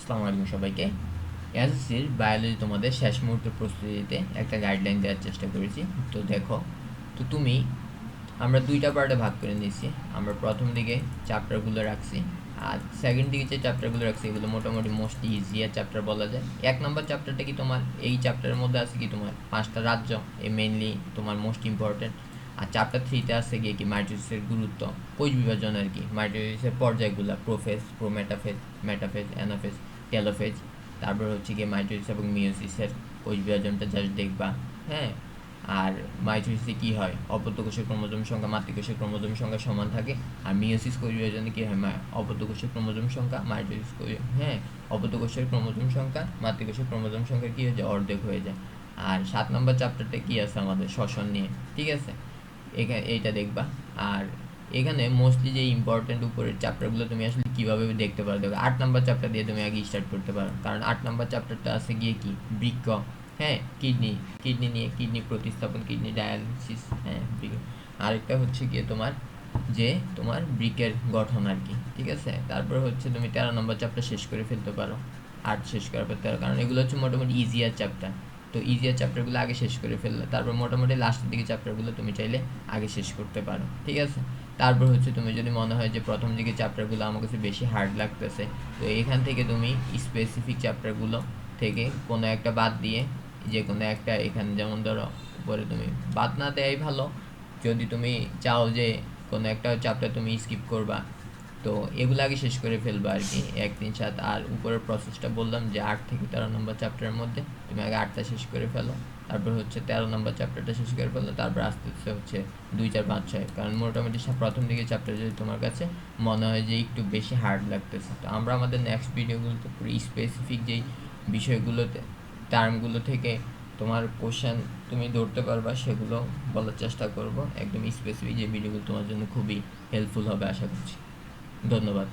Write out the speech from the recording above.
আসসালামু আলাইকুম সবাইকে। এসএসসির বায়োলজি তোমাদের শেষ মুহূর্ত প্রস্তুতিতে একটা গাইডলাইন দেওয়ার চেষ্টা করেছি। তো দেখো, তো তুমি, আমরা দুইটা পার্টে ভাগ করে নিয়েছি। আমরা প্রথম দিকে চ্যাপ্টারগুলো রাখছি, আর সেকেন্ড দিকে যে চ্যাপ্টারগুলো রাখছি, এগুলো মোটামুটি মোস্ট ইজিয়ার চ্যাপ্টার বলা যায়। এক নম্বর চ্যাপ্টারটা কি তোমার? এই চ্যাপ্টারের মধ্যে আছে কি তোমার? পাঁচটা রাজ্য এই মেনলি তোমার মোস্ট ইম্পর্টেন্ট আর চ্যাপ্টার থ্রিতে আছে গিয়ে কি মাইটোসিসের গুরুত্ব? কোষ বিভাজন আর কি। মাইটোসিসের পর্যায়গুলো prophase prometaphase metaphase anaphase telophase তারপর হচ্ছে গিয়ে মাইটোসিস এবং মিওসিসের কোষ বিভাজনটা জাস্ট দেখবা হ্যাঁ? আর মাইটোসিসে কী হয়? অপত্যকোষের ক্রোমোজোম সংখ্যা, মাতৃকোষের ক্রোমোজোম সংখ্যা সমান থাকে। আর মিওসিস কোষ বিভাজনে কী হয়? অপত্যকোষের ক্রোমোজোম সংখ্যা মাইটোসিস হ্যাঁ? অপত্যকোষের ক্রোমোজোম সংখ্যা, মাতৃকোষের ক্রোমোজোম সংখ্যা কী হয়ে যায়? অর্ধেক হয়ে যায়। আর সাত নম্বর চ্যাপ্টারটা কী আছে আমাদের? শ্বসন নিয়ে, ঠিক আছে? এখানে এইটা দেখবা। আর এখানে মোস্টলি যে ইম্পর্টেন্ট উপরের চ্যাপ্টারগুলো তুমি আসলে কীভাবে দেখতে পারো, দেখো, আট নম্বর চ্যাপ্টার দিয়ে তুমি আগে স্টার্ট করতে পারো। কারণ আট নম্বর চ্যাপ্টারটা আছে গিয়ে কি? বৃক্ক হ্যাঁ? কিডনি কিডনি নিয়ে কিডনি প্রতিস্থাপন কিডনি ডায়ালিসিস হ্যাঁ। আরেকটা হচ্ছে গিয়ে তোমার যে তোমার ব্রিকের গঠন আর কি, ঠিক আছে? তারপর হচ্ছে তুমি তেরো নম্বর চ্যাপ্টার শেষ করে ফেলতে পারো। আর্ট শেষ করার পর তেরো, কারণ এগুলো হচ্ছে মোটামুটি ইজিয়ার চ্যাপ্টার তো ইজিয়ার চ্যাপ্টারগুলো আগে শেষ করে ফেললে। তারপর মোটামুটি লাস্টের দিকে চ্যাপ্টারগুলো তুমি চাইলে আগে শেষ করতে পারো, ঠিক আছে? তারপর হচ্ছে তুমি যদি মনে হয় যে প্রথম দিকে চ্যাপ্টারগুলো আমার কাছে বেশি হার্ড লাগতেছে, তো এখান থেকে তুমি স্পেসিফিক চ্যাপ্টারগুলো থেকে কোনো একটা বাদ দিয়ে যে কোনো একটা এখানে যেমন ধরো উপরে তুমি বাদ না দেয়াই ভালো। যদি তুমি চাও যে কোনো একটা চ্যাপ্টার তুমি স্কিপ করবা তো এগুলো আগে শেষ করে ফেলবা আর কি। এক, তিন, সাত, আর উপরের প্রসেসটা বললাম যে আট থেকে তেরো নম্বর চ্যাপ্টারের মধ্যে তুমি আগে আটটা শেষ করে ফেলো। তারপর হচ্ছে তেরো নম্বর চ্যাপ্টারটা শেষ করে ফেলো তারপর আস্তে আস্তে হচ্ছে দুই, চার, পাঁচ, ছয়। কারণ মোটামুটি প্রথম দিকে চ্যাপ্টার যদি তোমার কাছে মনে হয় যে একটু বেশি হার্ড লাগতেছে। তো আমরা আমাদের নেক্সট ভিডিওগুলোতে পুরো স্পেসিফিক যেই বিষয়গুলোতে টার্মগুলো থেকে তোমার কোশ্চেন তুমি ধরতে পারবা, সেগুলো বলার চেষ্টা করব। একদম স্পেসিফিক যে ভিডিওগুলো তোমার জন্য খুবই হেল্পফুল হবে, আশা করছি। ধন্যবাদ।